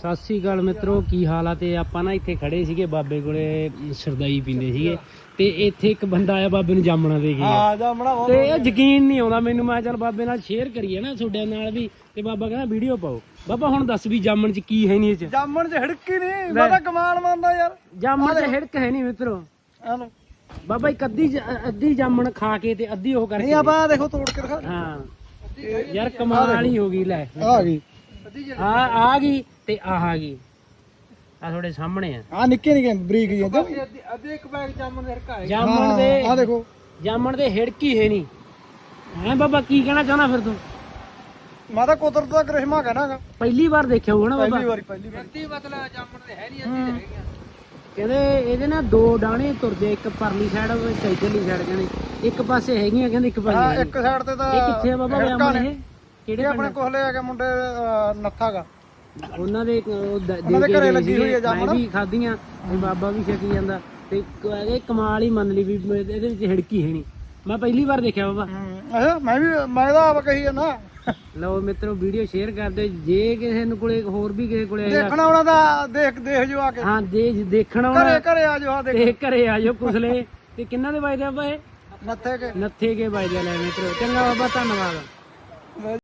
ਸਤਿ ਸ੍ਰੀ ਅਕਾਲ ਮਿੱਤਰੋ ਕੀ ਹਾਲ ਆ? ਤੇ ਆਪਾਂ ਨਾ ਇੱਥੇ ਖੜੇ ਸੀਗੇ ਬਾਬੇ ਕੋਲੇ ਸਰਦਾਈ ਪੀਂਦੇ ਸੀਗੇ। ਤੇ ਇੱਥੇ ਇੱਕ ਬੰਦਾ ਆਇਆ ਬਾਬੇ ਨੂੰ ਜਾਮਣਾ ਦੇ ਗਿਆ। ਤੇ ਇਹ ਯਕੀਨ ਨਹੀਂ ਆਉਂਦਾ ਮੈਨੂੰ ਮੈਂ ਚੱਲ ਬਾਬੇ ਨਾਲ ਸ਼ੇਅਰ ਕਰੀਏ ਨਾ ਤੁਹਾਡੇ ਨਾਲ ਵੀ। ਤੇ ਬਾਬਾ ਕਹਿੰਦਾ ਵੀਡੀਓ ਪਾਓ। ਬਾਬਾ ਹੁਣ ਦੱਸ ਵੀ ਜਾਮਣ ਚ ਕੀ ਹੈ ਨਹੀਂ ਇਹ ਚ? ਜਾਮਣ ਚ ਹਿੜਕੀ ਨਹੀਂ। ਮੈਂ ਤਾਂ ਕਮਾਲ ਮੰਨਦਾ ਯਾਰ। ਜਾਮਣ ਚ ਹਿੜਕ ਹੈ ਨਹੀਂ ਮਿੱਤਰੋ। ਬਾਬਾ ਇੱਕ ਅੱਧੀ ਅੱਧੀ ਜਾਮਣ ਖਾ ਕੇ ਤੇ ਅੱਧੀ ਉਹ ਕਰਕੇ ਨਹੀਂ ਆਪਾਂ ਦੇਖੋ ਤੋੜ ਕੇ ਦਿਖਾ। ਹਾਂ। ਯਾਰ ਕਮਾਲ ਹੀ ਹੋ ਗਈ ਲੈ। ਆ ਗਈ। ਆ ਆ ਗਈ ਤੇ ਆਹ ਆ ਗਈ। ਆ ਤੁਹਾਡੇ ਸਾਹਮਣੇ ਆ। ਆ ਨਿੱਕੇ ਨਿੱਕੇ ਬਰੀਕ ਜਿਹੇ ਅੱਧੇ ਇੱਕ ਬੈਗ ਜਾਮਣ ਦੇ ਹਰਕਾ ਜਾਮਣ ਦੇ ਆ ਦੇਖੋ। ਜਾਮਣ ਦੇ ਹਿੜਕੀ ਹੈ ਨਹੀਂ। ਹੈ ਬਾਬਾ ਕੀ ਕਹਿਣਾ ਚਾਹੁੰਦਾ ਫਿਰ ਤੂੰ? ਮੈਂ ਤਾਂ ਕੁਦਰਤ ਦਾ ਕਰਿਸ਼ਮਾ ਕਹਿਣਾਗਾ। ਪਹਿਲੀ ਵਾਰ ਦੇਖਿਆ ਹੋਣਾ ਪਹਿਲੀ ਬਾਬਾ। ਵਾਰੀ ਪਹਿਲੀ ਵਾਰੀ। ਅੱਧੀ ਮਤਲਬ ਜਾਮਣ ਦੇ ਹੈ ਨਹੀਂ ਅੱਧੀ ਦੇ ਹੈਗੀਆਂ। ਕਹਿੰਦੇ ਇਹਦੇ ਨਾਲ ਦੋ ਡਾਣੇ ਤੁਰਦੇ ਇੱਕ ਪਰਲੀ ਸਾਈਡ ਇੱਕ ਇਧਰਲੀ ਸਾਈਡ ਕਹਿੰਦੇ। ਇੱਕ ਪਾਸੇ ਹੈਗੀਆਂ ਕਹਿੰਦੇ ਇੱਕ ਪਾਸੇ ਇੱਕ ਸਾਈਡ ਤੇ ਤਾਂ। ਇਹ ਕਿੱਥੇ ਆ ਬਾਬਾ ਹਿੜਕਾਂ ਜਾਮਣ ਨੇ। ਇਹ? ਕਿਹੜੇ ਇਹ ਆਪਣੇ ਕੋਲੇ ਹੈਗੇ ਮੁੰਡੇ ਅਹ? ਉਹਨਾਂ ਦੇ ਉਹ ਦ- ਦੇ ਉਹਨਾਂ ਦੇ ਕੇ ਘਰੇ ਗਏ ਲੱਗੀ ਹੋਈ ਆ ਜਾਮਣ। ਮੈਂ ਵੀ ਖਾਧੀਆਂ ਤੇ ਬਾਬਾ ਵੀ ਛਕੀ ਜਾਂਦਾ। ਤੇ ਕ- ਇਹ ਕਮਾਲ ਹੀ ਮੰਨ ਲਈ ਵੀ ਇਹਦੇ ਵਿੱਚ ਹਿੜਕੀ ਹੈ ਨਹੀਂ। ਮੈਂ ਪਹਿਲੀ ਵਾਰ ਦੇਖਿਆ ਬਾਬਾ। ਅੱਛਾ ਮੈਂ ਵੀ ਮੈਂ ਤਾਂ ਆਪ ਕਹੀ ਜਾਂਦਾ। ਲਓ ਮਿੱਤਰੋ ਵੀਡੀਓ ਸ਼ੇਅਰ ਕਰ ਦਿਓ ਜੇ ਕਿਸੇ ਨੂੰ ਕੋਲੇ ਹੋਰ ਵੀ ਕਿਸੇ ਕੋਲੇ ਹੈਗਾ ਦੇਖਣਾ ਉਹਨਾਂ ਦਾ ਦੇਖ ਦੇਖ ਜੋ ਆ ਕੇ। ਹਾਂ ਜੇ ਦੇਖਣਾ ਹੋਣਾ ਘਰੇ ਘਰੇ ਆ ਜੋ ਆ ਦੇਖ। ਤੇ ਘਰੇ ਆ ਜਾਓ ਕੁਸਲੇ। ਤੇ ਕਿੰਨਾ ਦੇ ਵਜਦੇ ਆ ਬਾਏ ਨੱਥੇ ਕੇ। ਨੱਥੇ ਕੇ ਵਜਦੇ ਲੈ ਮਿੱਤਰੋ। ਚੰਗਾ ਬਾਬਾ ਧੰਨਵਾਦ।